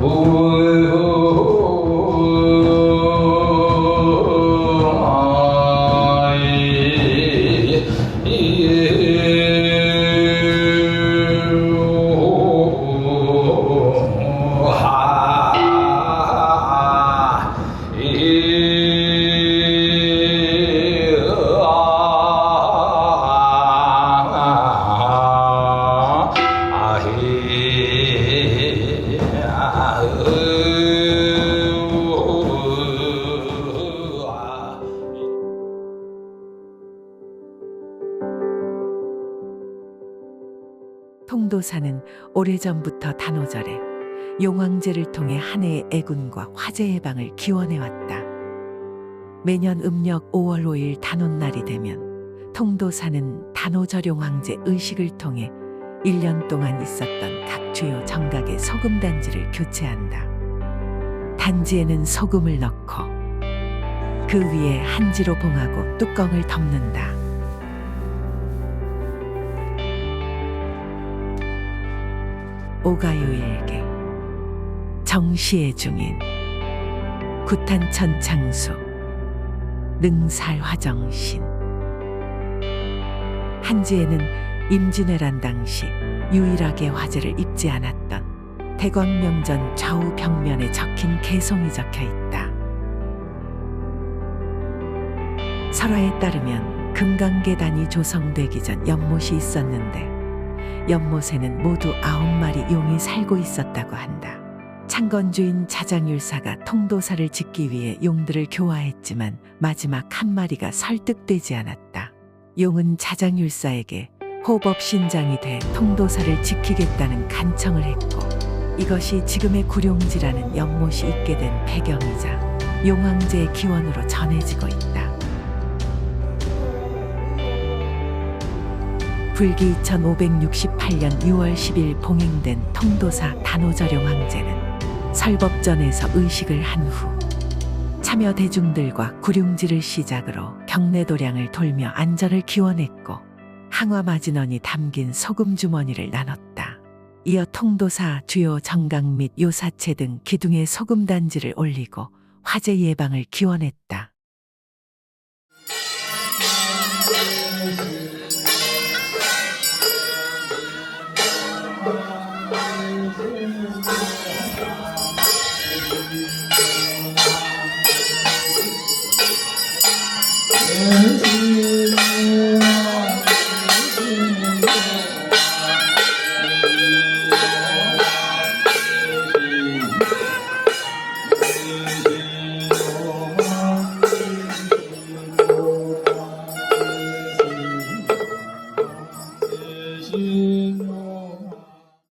Yeah. 통도사는 오래전부터 단오절에 용왕제를 통해 한 해의 애군과 화재 예방을 기원해왔다. 매년 음력 5월 5일 단오날이 되면 통도사는 단오절 용왕제 의식을 통해 1년 동안 있었던 각 주요 정각의 소금 단지를 교체한다. 단지에는 소금을 넣고 그 위에 한지로 봉하고 뚜껑을 덮는다. 오가요일계 정시의 중인 구탄천 창수 능살화정신 한지에는 임진왜란 당시 유일하게 화재를 입지 않았던 대광명전 좌우 벽면에 적힌 개송이 적혀 있다. 설화에 따르면 금강계단이 조성되기 전 연못이 있었는데 연못에는 모두 아홉 마리 용이 살고 있었다고 한다. 창건주인 자장율사가 통도사를 짓기 위해 용들을 교화했지만 마지막 한 마리가 설득되지 않았다. 용은 자장율사에게 호법 신장이 돼 통도사를 지키겠다는 간청을 했고 이것이 지금의 구룡지라는 연못이 있게 된 배경이자 용왕제의 기원으로 전해지고 있다. 불기 1568년 6월 10일 봉행된 통도사 단오절용 황제는 설법전에서 의식을 한 후 참여 대중들과 구룡지를 시작으로 경내 도량을 돌며 안전을 기원했고 항화 마진원이 담긴 소금 주머니를 나눴다. 이어 통도사 주요 정각 및 요사체 등 기둥에 소금 단지를 올리고 화재 예방을 기원했다.